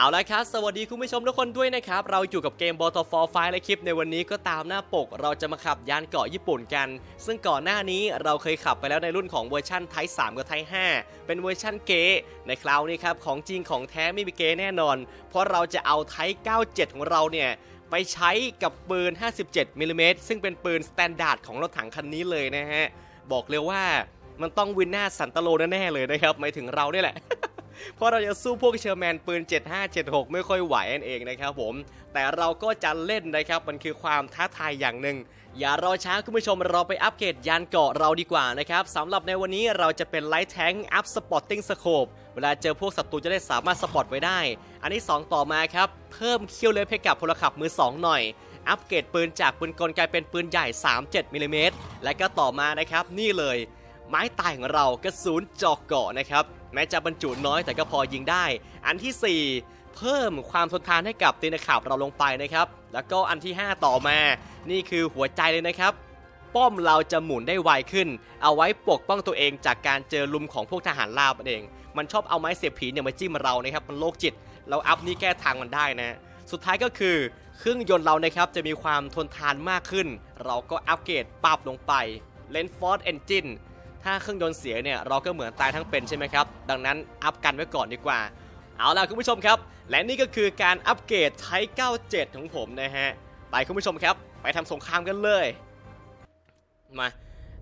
เอาละครับ สวัสดีคุณผู้ชมทุกคนด้วยนะครับ เราอยู่กับเกม b o t f o r f i และคลิปในวันนี้ก็ตามหน้าปก เราจะมาขับยานเกาะญี่ปุ่นกัน ซึ่งก่อนหน้านี้เราเคยขับไปแล้วในรุ่นของเวอร์ชันไทป์3กับไทป์5เป็นเวอร์ชันเกในคราวนี้ครับ ของจริงของแท้ไม่มีเกแน่นอน เพราะเราจะเอาไทป์97 ของเราเนี่ยไปใช้กับปืน 57มิลลิเมตรซึ่งเป็นปืนสแตนดาร์ดของรถถังคันนี้เลยนะฮะบอกเลยว่ามันต้องวินหน้าสันตโลแน่ๆเลยนะครับหมายถึงเราเนี่ยแหละ เพราะเราจะสู้พวกเชอร์แมนปืน 7576 ไม่ค่อยไหวนั่นเองนะครับผม แต่เราก็จะเล่นนะครับมันคือความท้าทายอย่างหนึ่งอย่ารอช้าคุณผู้ชมเราไปอัปเกรดยานเกาะเราดีกว่านะครับสำหรับในวันนี้เราจะเป็นไลท์แทงอัพสปอตติ้งสโคปเวลาเจอพวกศัตรูจะได้สามารถสปอตไว้ได้ อันที่ 2 ต่อมาครับ เพิ่มคิวเลฟให้กับพลขับมือ 2 หน่อย อัปเกรดปืนจากปืนกลกลายเป็นปืนใหญ่ 37มิลลิเมตรและก็ต่อมานะครับนี่เลย ไม้ตายของเรากระสุนเจอกเกาะนะครับ แม้จะบรรจุน้อยแต่ก็พอยิงได้ อันทีสี่4 เพิ่มความทนทานให้กับตีนขาบเราลงไปนะครับ แล้วก็อันที่ 5 ต่อมา นี่คือหัวใจเลยนะครับ ป้อมเราจะหมุนได้ไวขึ้น เอาไว้ปกป้องตัวเองจากการเจอลุมของพวกทหารราบนั่นเอง มันชอบเอาไม้เสียบผีเนี่ยมาจิ้มเรานะครับ มันโรคจิต เราอัพนี้แก้ทางมันได้นะ สุดท้ายก็คือเครื่องยนต์เรานะครับจะมีความทนทานมากขึ้น เราก็อัปเกรดปรับลงไป l e n f o r c e Engine ถ้าเครื่องยนต์เสียเนี่ยเราก็เหมือนตายทั้งเป็นใช่ไหมครับ ดังนั้นอัพกันไว้ก่อนดีกว่า เอาล่ะคุณผู้ชมครับ และนี่ก็คือการอัปเกรดไท97 ของผมนะฮะ ไปคุณผู้ชมครับ ไปทำสงครามกันเลย มา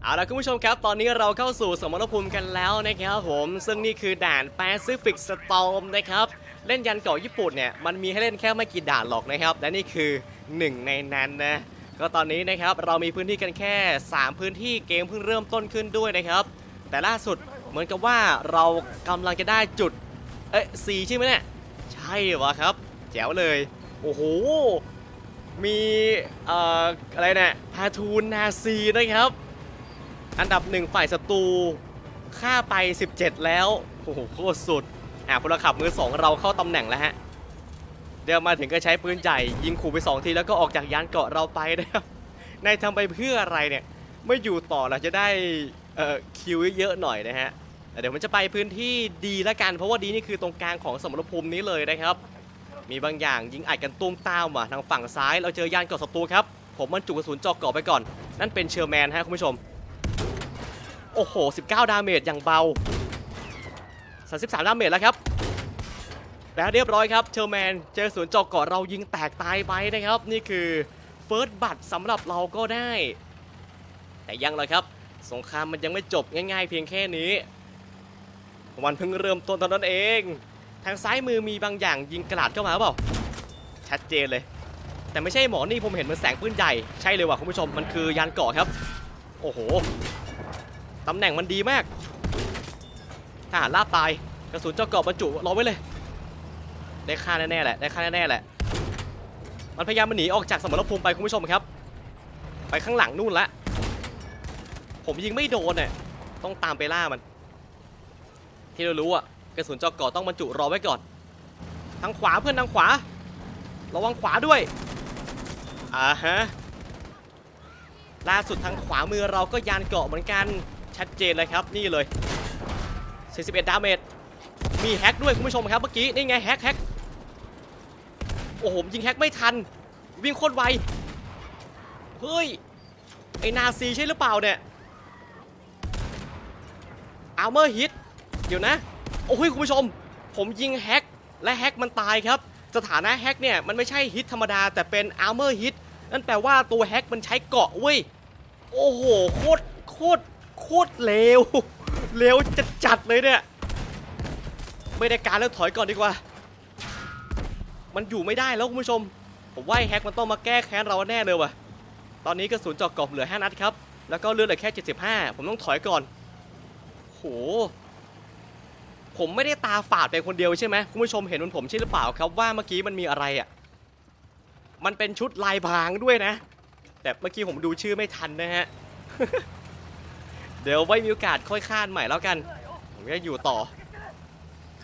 เอาล่ะคุณผู้ชมครับ ตอนนี้เราเข้าสู่สมรภูมิกันแล้วนะครับผม ซึ่งนี่คือด่าน Pacific Storm นะครับเล่นยันเกาะญี่ปุ่นเนี่ยมันมีให้เล่นแค่ไม่กี่ด่านหรอกนะครับ และนี่คือหนึ่งในนั้นนะ ก็ตอนนี้นะครับเรามีพื้นที่กันแค่ 3 พื้นที่เกมเพิ่งเริ่มต้นขึ้นด้วยนะครับ แต่ล่าสุดเหมือนกับว่าเรากำลังจะได้จุดเอ๊ะสีใช่ไหมเนี่ยใช่วะครับ แจ๋วเลย โอ้โหมีเอ่ออะไรเนี่ยพาทูนนาซีนะครับ อันดับหนึ่งฝ่ายศัตรูฆ่าไป 17 แล้วโอ้โหโคตรสุดอะพลขับมือสองเราเข้าตำแหน่งแล้วฮะ เดี๋ยวมาถึงก็ใช้ปืนใหญ่ยิงขู่ไปสองทีแล้วก็ออกจากยานเกาะเราไปนะครับนายทำไปเพื่ออะไรเนี่ยไม่อยู่ต่อเราจะได้เอ่อคิวเยอะหน่อยนะฮะเดี๋ยวมันจะไปพื้นที่ดีละกัน เพราะว่าดีนี่คือตรงกลางของสมรภูมินี้เลยนะครับ มีบางอย่างยิงอัดกันตุ้มตามว่ะทางฝั่งซ้ายเราเจอยานเกาะศัตรูครับ ผมมันจุกระสุนเจอกเกาะไปก่อน นั่นเป็นเชอร์แมนฮะคุณผู้ชม โอ้โห 19 ดาเมจอย่างเบา 33 ดาเมจแล้วครับ แล้วเรียบร้อยครับเชอร์แมนเจอสวนเจอกเกาะเรายิงแตกตายไปนะครับ นี่คือเฟิร์สบัตสำหรับเราก็ได้ แต่ยังเลยครับ สงครามมันยังไม่จบง่ายๆ เพียงแค่นี้วันเพิ่งเริ่มต้นเท่านั้นเอง ทางซ้ายมือมีบางอย่างยิงกระดาษเข้ามาเปล่าชัดเจนเลย แต่ไม่ใช่หมอนี่ผมเห็นมันแสงปืนใหญ่ใช่เลยว่ะคุณผู้ชมมันคือยานเกาะครับ โอ้โหตำแหน่งมันดีมากทหารลาบตายกระสุนเจาะเกาะบรรจุรอไว้เลย ได้ค่าแน่ๆแหละได้ค่าแน่ๆแหละ มันพยายามมันหนีออกจากสมรภูมิไปคุณผู้ชมครับ ไปข้างหลังนู่นละ ผมยิงไม่โดนเนี่ยต้องตามไปล่ามัน ที่เรารู้อะกระสุนเจาะกาะต้องบรรจุรอไว้ก่อน ทางขวาเพื่อนทางขวา ระวังขวาด้วยอ่าฮะล่าสุดทางขวามือเราก็ยานเกาะเหมือนกันชัดเจนเลยครับนี่เลย41ดาเมจมีแฮกด้วยคุณผู้ชมครับเมื่อกี้นี่ไงแฮกแฮก อ้โหยิงแฮกไม่ทัน วิ่งโคตรไว เฮ้ย ไอนาซีใช่หรือเปล่าเนี่ยอาร์เมอร์ฮิตเดี๋ยวนะ โอ้ยคุณผู้ชม ผมยิงแฮกและแฮกมันตายครับ สถานะแฮกเนี่ย มันไม่ใช่ฮิตธรรมดา แต่เป็นอาร์เมอร์ฮิตนั่นแปลว่าตัวแฮกมันใช้เกาะเว้ย โอ้โห โคตร โคตร โคตรเลวเลวจัดจัดเลยเนี่ย ไม่ได้การแล้วถอยก่อนดีกว่า มันอยู่ไม่ได้แล้วคุณผู้ชม ผมว่าแฮกมันต้องมาแก้แค้นเราแน่เลยว่ะ ตอนนี้กระสุนเจาะกรอบเหลือ 5 นัดครับ แล้วก็เลือดเหลือแค่ 75 ผมต้องถอยก่อน โห ผมไม่ได้ตาฝาดไปคนเดียวใช่ไหมคุณผู้ชมเห็นมันผมใช่หรือเปล่าครับว่าเมื่อกี้มันมีอะไรอะ มันเป็นชุดลายพรางด้วยนะ แต่เมื่อกี้ผมดูชื่อไม่ทันนะฮะ เดี๋ยวไว้มีโอกาสค่อยข้านใหม่แล้วกัน ผมจะอยู่ต่อ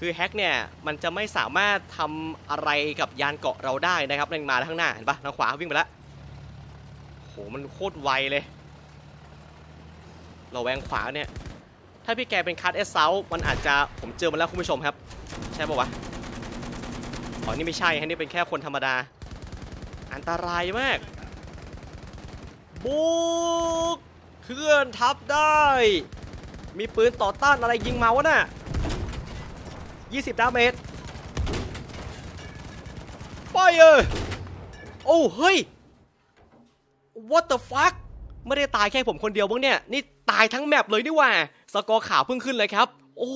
คือแฮกเนี่ยมันจะไม่สามารถทำอะไรกับยานเกาะเราได้นะครับนั่นมาข้างหน้าเห็นปะทางขวาวิ่งไปแล้วโหมันโคตรไวเลยเราแวงขวาเนี่ย ถ้าพี่แกเป็นคัทเอสเซลมันอาจจะผมเจอมาแล้วคุณผู้ชมครับ ใช่ปะวะอ๋อนี่ไม่ใช่ฮะนี่เป็นแค่คนธรรมดา อันตรายมาก บุกเคลื่อนทับได้ มีปืนต่อต้านอะไรยิงมาวะน่ะ 20ดาเมจไฟเออโอ้เฮ้ย what the fuck ไม่ได้ตายแค่ผมคนเดียวบ้างเนี่ย นี่ตายทั้งแมปเลยนี่ว่า สกอร์ขาวเพิ่งขึ้นเลยครับ โอ้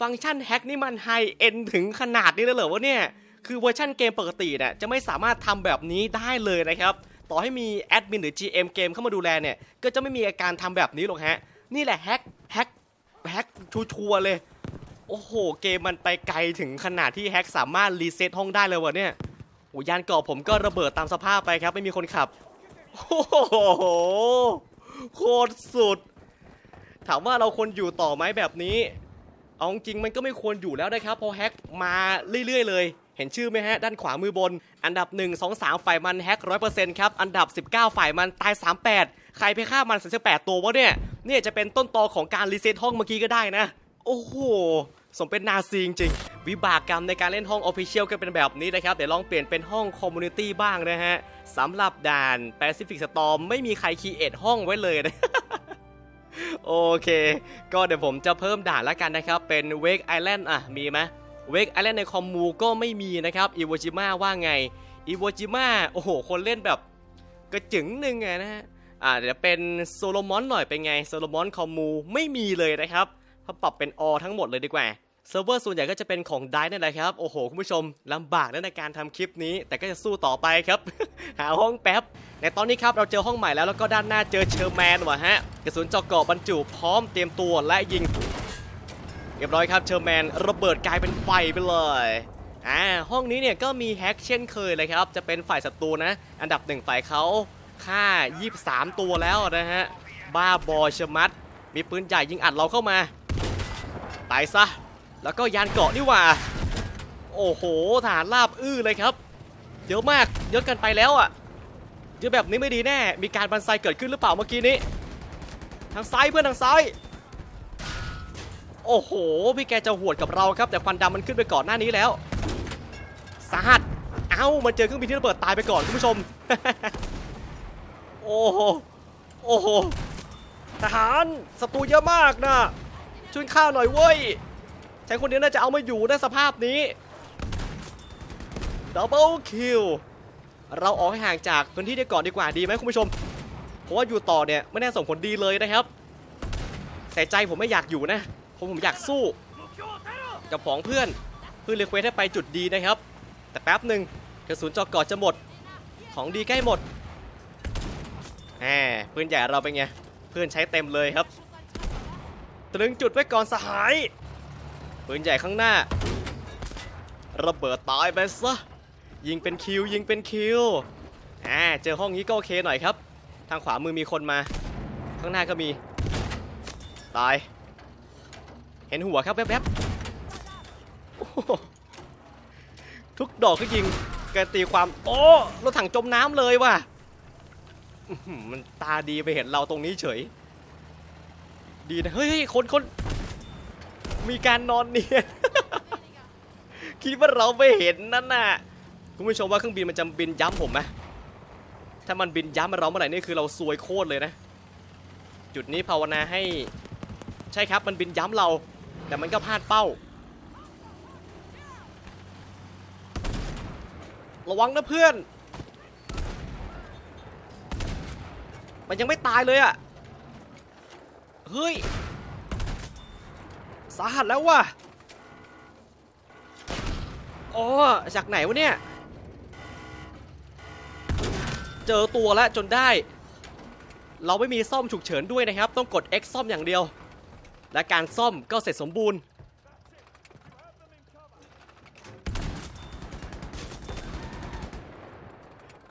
ฟังก์ชันแฮกนี่มันไฮเอ็นถึงขนาดนี้เลยเหรอวะเนี่ย คือเวอร์ชันเกมปกติเนี่ยจะไม่สามารถทำแบบนี้ได้เลยนะครับ ต่อให้มีแอดมินหรือ GM เกมเข้ามาดูแลเนี่ย ก็จะไม่มีอาการทำแบบนี้หรอกฮะ นี่แหละแฮกแฮกแฮกชัวร์เลย โอ้โห เกมมันไปไกลถึงขนาดที่แฮกสามารถรีเซ็ตห้องได้เลยวะเนี่ยโอ้ยานเกาะผมก็ระเบิดตามสภาพไปครับ ไม่มีคนขับ โอ้โห โคตรสุด ถามว่าเราควรอยู่ต่อไหมแบบนี้ เอาจริงมันก็ไม่ควรอยู่แล้วนะครับพราะแฮกมาเรื่อยๆเลย เห็นชื่อไหมฮะ ด้านขวามือบน อันดับ 1 2 3 ฝ่ายมันแฮก100%ครับ อันดับ 19 ฝ่ายมันตาย 38 ใครไปฆ่ามัน38ตัววะเนี่ย เนี่ยจะเป็นต้นตอของการรีเซ็ตห้องเมื่อกี้ก็ได้นะ โอ้โห สมเป็นนาซีจริงๆวิบากกรรมในการเล่นห้อง Official ก็เป็นแบบนี้นะครับ เดี๋ยวลองเปลี่ยนเป็นห้อง Community บ้างนะฮะสำหรับด่าน Pacific Storm ไม่มีใครคีเอทห้องไว้เลยนะโอเค ก็เดี๋ยวผมจะเพิ่มด่านล้วกันนะครับ เป็น Wake Island อะ มีไหม Wake Island ในคอมมูก็ไม่มีนะครับอีโวจิมาว่าไงอีโวจิมาโอ้โห คนเล่นแบบกระจึงหนึ่งไงนะฮะ อ่าเดี๋ยวเป็นโซโลมอนหน่อยเป็นไงโซโลมอนคอมมูไม่มีเลยนะครับ ถ้าปรับเป็นอทั้งหมดเลยดีกว่าเซิร์ฟเวอร์ส่วนใหญ่ก็จะเป็นของไดนั่นแหละครับ โอ้โห คุณผู้ชมลำบากนในการทำคลิปนี้ แต่ก็จะสู้ต่อไปครับ หาห้องแป๊บ ในตอนนี้ครับ เราเจอห้องใหม่แล้ว แล้วก็ด้านหน้าเจอเชอร์แมนว่ะฮะ กระสุนเจาะเกาะบรรจุพร้อมเตรียมตัวและยิง เรียบร้อยครับ เชอร์แมนระเบิดกลายเป็นไฟไปเลยอ่าห้องนี้เนี่ยก็มีแฮกเช่นเคยเลยครับ จะเป็นฝ่ายศัตรูนะ อันดับหนึ่งฝ่ายเขาฆ่า 23 ตัวแล้วนะฮะ บ้าบอชมัด มีปืนใหญ่ยิงอัดเราเข้ามา ตายซะ แล้วก็ยานเกาะนี่ว่า โอ้โหฐานลาบอื้อเลยครับ เยอะมากเยอะกันไปแล้วอะ เยอะแบบนี้ไม่ดีแน่ มีการบันไซเกิดขึ้นหรือเปล่าเมื่อกี้นี้ ทางซ้ายเพื่อนทางซ้าย โอ้โห พี่แกจะหวดกับเราครับ แต่ควันดำมันขึ้นไปก่อนหน้านี้แล้ว สาหัส เอ้ามาเจอเครื่องบินที่ระเบิดตายไปก่อนคุณผู้ชม โอ้โห โอ้โห ทหารศัตรูเยอะมากนะ ช่วยข้าหน่อยเว้ยฉันคนเดียวน่าจะเอาม่อยู่ในสภาพนี้ดับเบิลคิวเราออกให้ห่างจากพื้นที่ได้ก่อนดีกว่าดีไหมคุณผู้ชม เพราะว่าอยู่ต่อเนี่ยไม่แน่ส่งผลดีเลยนะครับแต่ใจผมไม่อยากอยู่นะผมผมอยากสู้ กับผองเพื่อนเพื่อนเรียกเควสให้ไปจุดดีนะครับ แต่แป๊บหนึ่งกระสุนเจอกกอดจะหมดของดีใกล้หมดแหมปืนใหญ่เราเป็นไงเพื่อนใช้เต็มเลยครับ ตรึงจุดไว้ก่อนสหายปืนใหญ่ข้างหน้า ระเบิดตายไปซะ ยิงเป็นคิวยิงเป็นคิวอ่าเจอห้องนี้ก็โอเคหน่อยครับ ทางขวามือมีคนมา ข้างหน้าก็มี ตาย เห็นหัวครับแวบๆทุกดอกก็ยิงการตีความ โอ้รถถังจมน้ำเลยว่ะมันตาดีไปเห็นเราตรงนี้เฉย ดีนะ เฮ้ยคนคนมีการนอนเนียน คิดว่าเราไม่เห็นนั่นน่ะ คุณผู้ชมว่าเครื่องบินมันจะบินย้ำผมไหมถ้ามันบินย้ำมาเราเมื่อไหร่นี่คือเราซวยโคตรเลยนะ จุดนี้ภาวนาให้ ใช่ครับมันบินย้ำเรา แต่มันก็พลาดเป้า ระวังนะเพื่อน มันยังไม่ตายเลยอะ เฮ้ย สาหัสแล้วว่ะอ๋อจากไหนวะเนี่ย เจอตัวแล้วจนได้ เราไม่มีซ่อมฉุกเฉินด้วยนะครับ ต้องกด X ซ่อมอย่างเดียว และการซ่อมก็เสร็จสมบูรณ์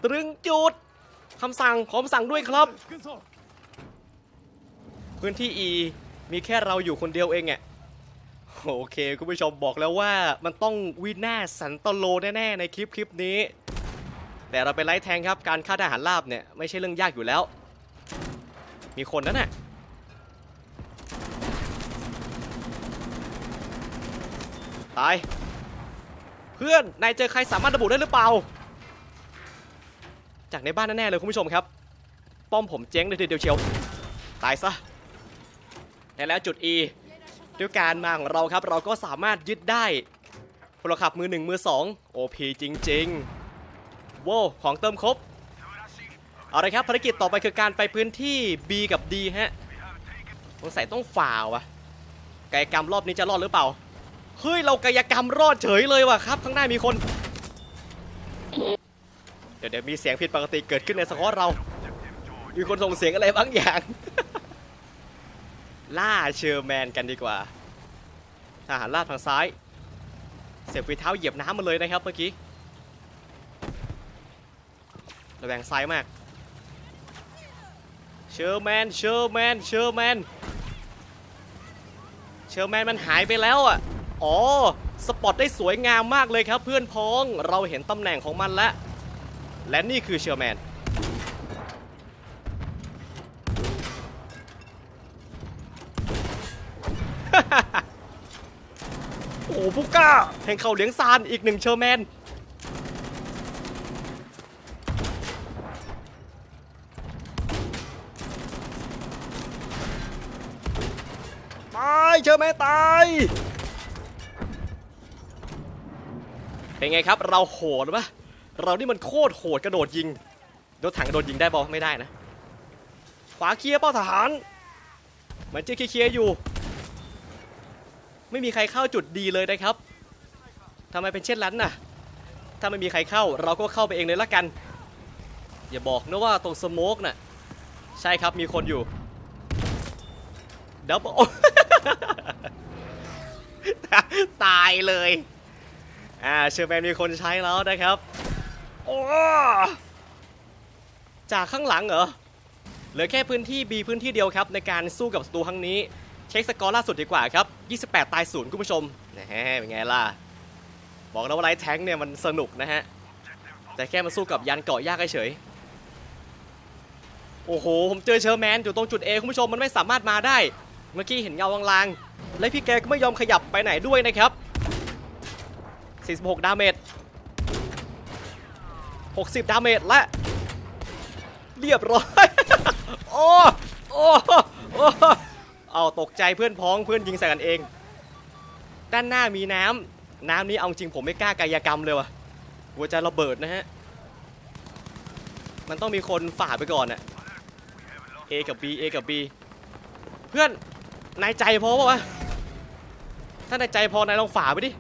ตรึงจุดคำสั่งขอคำสั่งด้วยครับ พื้นที่ E มีแค่เราอยู่คนเดียวเองอะโอเคคุณผู้ชมบอกแล้วว่ามันต้องวินาสันตโลแน่ๆในคลิปคลิปนี้ แต่เราเป็นไลท์แทงครับการฆ่าทหารราบเนี่ยไม่ใช่เรื่องยากอยู่แล้ว มีคนนั่นน่ะตายเพื่อนพื่อนนายเจอใครสามารถระบุได้หรือเปล่า จากในบ้านแน่ๆเลยคุณผู้ชมครับ ป้อมผมเจ๊งเลยทีเดียวเชียว ตายซะ และแล้วจุด E ด้วยการมาของเราครับ เราก็สามารถยึดได้พลขับมือหนึ่งมือสอง OP จริงๆโว้วของเติมครบ เอาละครับภารกิจต่อไปคือการไปพื้นที่ B กับ D ฮะสงสัยต้องฝ่าวะกายกรรมรอบนี้จะรอดหรือเปล่า เฮ้ย เรากายกรรมรอดเฉยเลยว่ะครับ ข้างหน้ามีคน เดี๋ยวเดี๋ยวมีเสียงผิดปกติเกิดขึ้นในสกอตเรา มีคนส่งเสียงอะไรบางอย่าง ล่าเชอร์แมนกันดีกว่าทหารลาดทางซ้าย เสียบฝีเท้าเหยียบน้ำมาเลยนะครับเมื่อกี้ระแวงซ้ายมาก เชอร์แมน เชอร์แมน เชอร์แมน เชอร์แมนมันหายไปแล้วอะ อ๋อ สปอตได้สวยงามมากเลยครับเพื่อนพ้อง เราเห็นตำแหน่งของมันแล้ว และนี่คือเชอร์แมน โอ้ผู้กล้าแห่งเข่าเลี้ยงซานอีกหนึ่งเชอร์แมนตายเชอร์แมนตายเป็นไงครับ เราโหดปะเรานี่มันโคตรโหดกระโดดยิงรถถังกระโดดยิงได้บอไม่ได้นะ ขวาเคลียร์เป้าทหารเหมือนจะเคลียร์อยู่ ไม่มีใครเข้าจุดดีเลยนะครับทำไมเป็นเช่นนั้นน่ะ ถ้าไม่มีใครเข้าเราก็เข้าไปเองเลยละกัน อย่าบอกนะว่าตรงสโมกน่ะ ใช่ครับมีคนอยู่ดับตายเลย อ่าเชอร์แมนมีคนใช้แล้วนะครับ โอ้จากข้างหลังเหรอ เหลือแค่พื้นที่ B พื้นที่เดียวครับในการสู้กับศัตรูครั้งนี้ ช็คสกอร์ล่าสุดดีกว่าครับ 28 ตายศูนย์คุณผู้ชมนะฮะเป็นไงล่ะ บอกแล้วว่าไลท์แท้งเนี่ยมันสนุกนะฮะ แต่แค่มาสู้กับยันเกาะยากเฉย โอ้โห ผมเจอเชอร์แมนอยู่ตรงจุด A คุณผู้ชมมันไม่สามารถมาได้ เมื่อกี้เห็นเงาลางๆ และพี่แกก็ไม่ยอมขยับไปไหนด้วยนะครับ 46 ดาเมจ 60 ดาเมจและ เรียบร้อย โอ้ โอ้ โอ้ เอาตกใจเพื่อนพ้องเพื่อนยิงใส่กันเอง ด้านหน้ามีน้ำน้ำนี้เอาจริงผมไม่กล้ากายกรรมเลยว่ะหัวใจระเบิดนะฮะ มันต้องมีคนฝ่าไปก่อนอะ A กับ B A กับ B เพื่อนนายใจพอปะวะถ้านายใจพอนายลองฝ่าไปดิ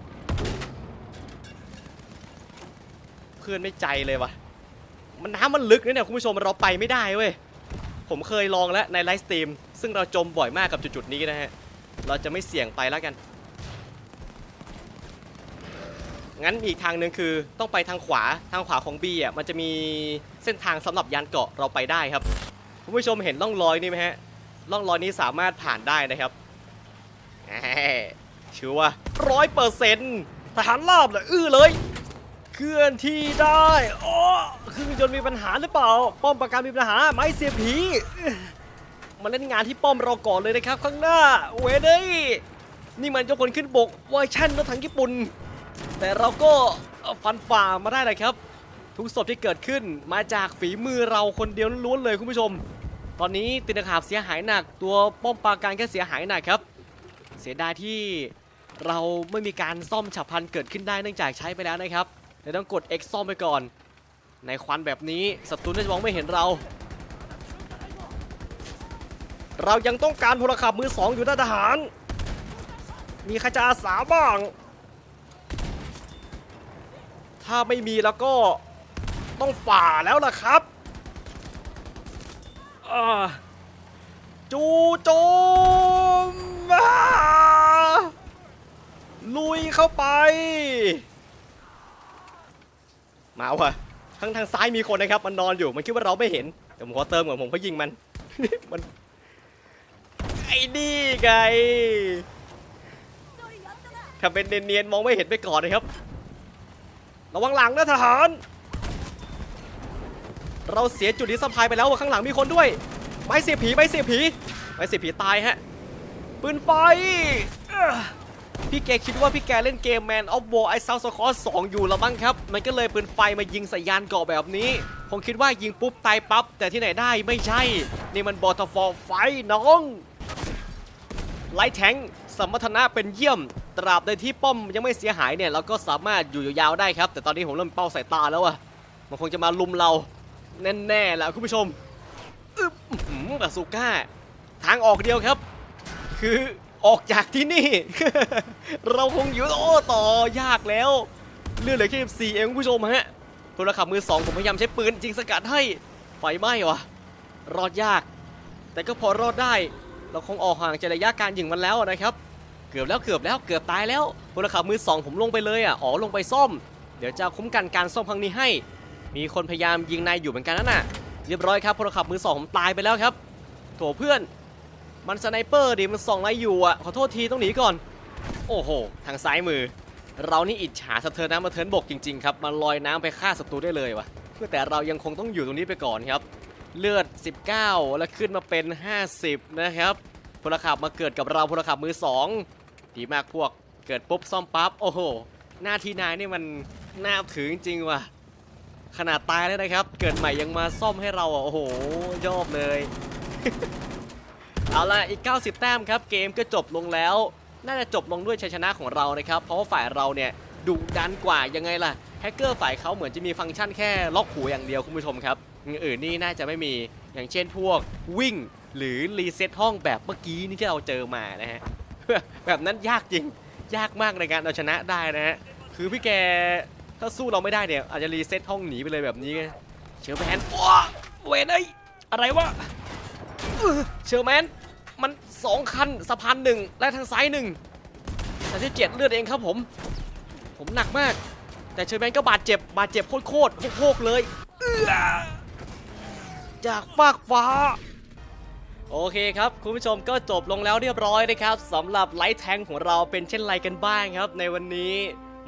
เพื่อนไม่ใจเลยวะมันน้ำมันลึกนะเนี่ยคุณผู้ชมเราไปไม่ได้เว้ย ผมเคยลองแล้วในไลฟ์สตรีม ซึ่งเราจมบ่อยมากกับจุดๆนี้นะฮะ เราจะไม่เสี่ยงไปแล้วกัน งั้นอีกทางหนึ่งคือต้องไปทางขวาทางขวาของ B อะมันจะมีเส้นทางสำหรับยานเกาะเราไปได้ครับคุณผู้ชมเห็นร่องรอยนี่ไหมฮะร่องรอยนี้สามารถผ่านได้นะครับชัวร้อยเปอร์เซ็นต์ทหารราบเลยอื้อเลย เคลื่อนที่ได้โอ้เครื่องยนต์มีปัญหาหรือเปล่า ป้อมปราการมีปัญหาไม้เสียผี มาเล่นงานที่ป้อมเราก่อนเลยนะครับ ข้างหน้า เวเด้ยนี่มันเจ้าคนขึ้นบกเวอร์ชันรถถังญี่ปุ่น แต่เราก็ฟันฝ่ามาได้เลยครับ ทุกศพที่เกิดขึ้นมาจากฝีมือเราคนเดียวล้วนเลยคุณผู้ชม ตอนนี้ตินขาบเสียหายหนัก ตัวป้อมปราการก็เสียหายหนักครับ เสียดายที่เราไม่มีการซ่อมฉับพลันเกิดขึ้นได้เนื่องจากใช้ไปแล้วนะครับ เดี๋ยต้องกด X ซ่อมไปก่อน ในควันแบบนี้ศัตรูน่าจะมองไม่เห็นเรา เรายังต้องการพลขับมือสองอยู่หนะทหาร มีใครจะอาสาบ้าง ถ้าไม่มีแล้วก็ต้องฝ่าแล้วล่ะครับจูโจมลุยเข้าไป มาว่ะทางทางซ้ายมีคนนะครับ มันนอนอยู่มันคิดว่าเราไม่เห็นแต่ผมขอเติมก่อนผมก็ยิงมัน มันไอ้นี่ไงทำเป็นเนียนๆมองไม่เห็นไปก่อนนะครับ ระวังหลังนะทหาร เราเสียจุดที่สะพายไปแล้วว่าข้างหลังมีคนด้วยไม้เสียผีไม้เสียผีไม้เสียผีตายฮะปืนไฟ พี่แกคิดว่าพี่แกเล่นเกม Man of War I South Squad 2อยู่ละมั้งครับ มันก็เลยปืนไฟมายิงใส่ยานเกาะแบบนี้ ผมคิดว่ายิงปุ๊บตายปั๊บ แต่ที่ไหนได้ไม่ใช่ นี่มันบอทฟอร์ไฟน้องไลท์แทงสมรรถนะเป็นเยี่ยม ตราบใดที่ป้อมยังไม่เสียหายเนี่ยเราก็สามารถอยู่ยาวๆได้ครับ แต่ตอนนี้ผมเริ่มเป้าสายตาแล้วอะมันคงจะมาลุมเรา แน่ๆแหละคุณผู้ชมอึ๊บอื้อหือบาซูก้า ทางออกเดียวครับ คือ ออกจากที่นี่ เราคงอยู่โอ้ต่อยากแล้วเลือดเหลือแค่4เองคุณผู้ชมฮะพลขับมือสองผมพยายามใช้ปืนจริงสกัดให้ไฟไหม้วะรอดยาก แต่ก็พอรอดได้ เราคงออกห่างจากระยะการยิงมันแล้วนะครับ เกือบแล้วเกือบแล้วเกือบตายแล้วพลขับมือสองผมลงไปเลยอะอ๋อลงไปซ่อม เดี๋ยวจะคุ้มกันการซ่อมครั้งนี้ให้ มีคนพยายามยิงนายอยู่เหมือนกันนั่นน่ะเรียบร้อยครับพลขับมือสองผมตายไปแล้วครับโถเพื่อน มันสไนเปอร์ดิมันส่องนายอยู่อะขอโทษทีต้องหนีก่อน โอ้โห ทางซ้ายมือ เรานี่อิจฉาสะเทินน้ำมาเทินบกจริงๆครับมันลอยน้ำไปฆ่าศัตรูได้เลยวะเพื่อแต่เรายังคงต้องอยู่ตรงนี้ไปก่อนครับ เลือด 19 แล้วขึ้นมาเป็น 50 นะครับพลขับมาเกิดกับเราพลขับมือ2ดีมากพวกเกิดปุ๊บซ่อมปั๊บโอ้โห หน้าที่นายนี่มันน่าถือจริงๆว่ะขนาดตายแล้วนะครับ เกิดใหม่ยังมาซ่อมให้เราอะโอ้โหยอบเลย เอาละอีก 90 แต้มครับเกมก็จบลงแล้ว น่าจะจบลงด้วยชัยชนะของเรานะครับ เพราะว่าฝ่ายเราเนี่ยดุดันกว่ายังไงล่ะแฮกเกอร์ฝ่ายเขาเหมือนจะมีฟังก์ชันแค่ล็อกหูอย่างเดียวคุณผู้ชมครับอย่างอื่นนี่น่าจะไม่มีอย่างเช่นพวกวิ่งหรือรีเซ็ตห้องแบบเมื่อกี้นี่ที่เราเจอมานะฮะแบบนั้นยากจริงยากมากในการเอาชนะได้นะฮะคือพี่แกถ้าสู้เราไม่ได้เนี่ยอาจจะรีเซ็ตห้องหนีไปเลยแบบนี้เชอร์แมนว้เวนเอ้ยอะไรวะ เชอร์แมน มันสองคันสะพานหนึ่งและทางซ้ายหนึ่งแต่ที่เจ็ดเลือดเองครับผม ผมหนักมาก แต่เชอร์แมนก็บาดเจ็บบาดเจ็บโคตรโคกเลยเอื้อจากฟากฟ้า โอเคครับ คุณผู้ชมก็จบลงแล้วเรียบร้อยนะครับสำหรับไลท์แทงของเราเป็นเช่นไรกันบ้างครับ ในวันนี้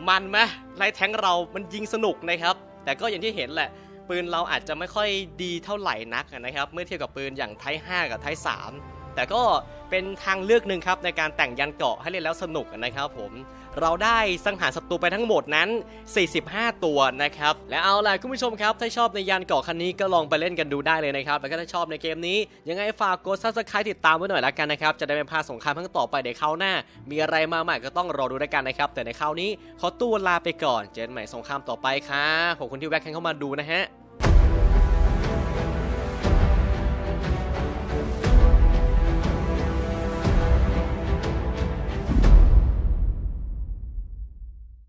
มันไหมไลท์แทงเรามันยิงสนุกนะครับ แต่ก็อย่างที่เห็นแหละ ปืนเราอาจจะไม่ค่อยดีเท่าไหร่นักนะครับ เมื่อเทียบกับปืนอย่างไท5กับไท3 แต่ก็เป็นทางเลือกหนึ่งครับในการแต่งยันเกาะให้เล่นแล้วสนุกนะครับผม เราได้สังหารศัตรูไปทั้งหมดนั้น 45 ตัวนะครับ และเอาล่ะคุณผู้ชมครับ ถ้าชอบในยานเกาะคันนี้ก็ลองไปเล่นกันดูได้เลยนะครับ แล้วก็ถ้าชอบในเกมนี้ ยังไงฝากกด subscribe ติดตามไว้หน่อยละกันนะครับ จะได้ไม่พลาดสงครามครั้งต่อไปในคราวหน้า มีอะไรมาใหม่ก็ต้องรอดูด้วยกันนะครับ แต่ในคราวนี้ขอตัวลาไปก่อน เจอกันใหม่สงครามต่อไปครับขอบคุณที่แวะเข้ามาดูนะฮะ